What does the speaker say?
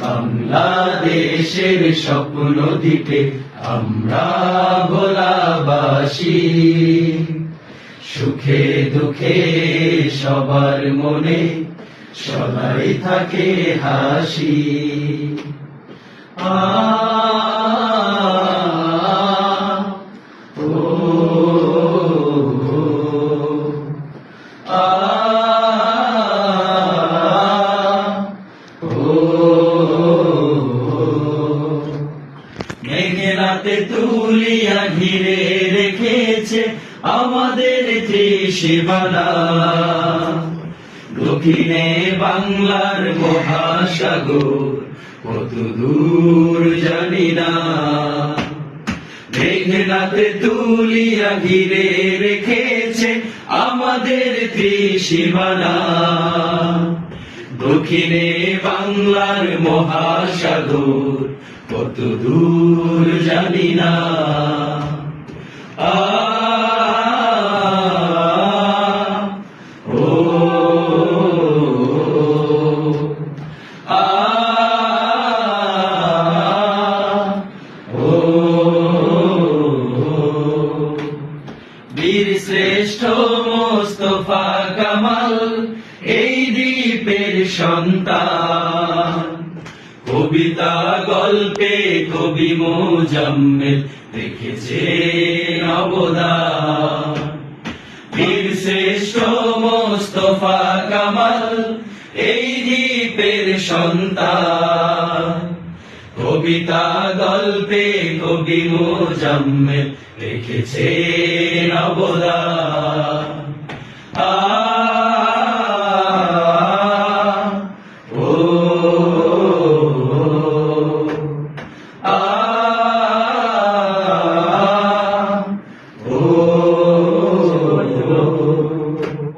বাংলাদেশের স্বপ্ন দিতে আমরা ভোলাবাসী সুখে দুঃখে সবার মনে সবাই থাকে হাসি। আ মেঘনাতে তুলিয়া ঘিরে রেখেছে আমাদের দক্ষিণে বাংলার মহাসাগর, কত দূর জানি না। মেঘনাতে তুলিয়া ঘিরে রেখেছে আমাদের ত্রিসীমানা দক্ষিণে বাংলার মহাসাগর কত দূর জানি না। বীর শ্রেষ্ঠ মোস্তফা কামাল, এই দ্বীপের সন্তান। কবিতা, গল্পে কবি মোজাম্মেল রেখেছে অবদান। বীর শ্রেষ্ঠ মোস্তফা কামাল, এই দ্বীপের সন্তান। কবিতা গল্পে কবি মোজাম্মেল রেখেছে অবদান।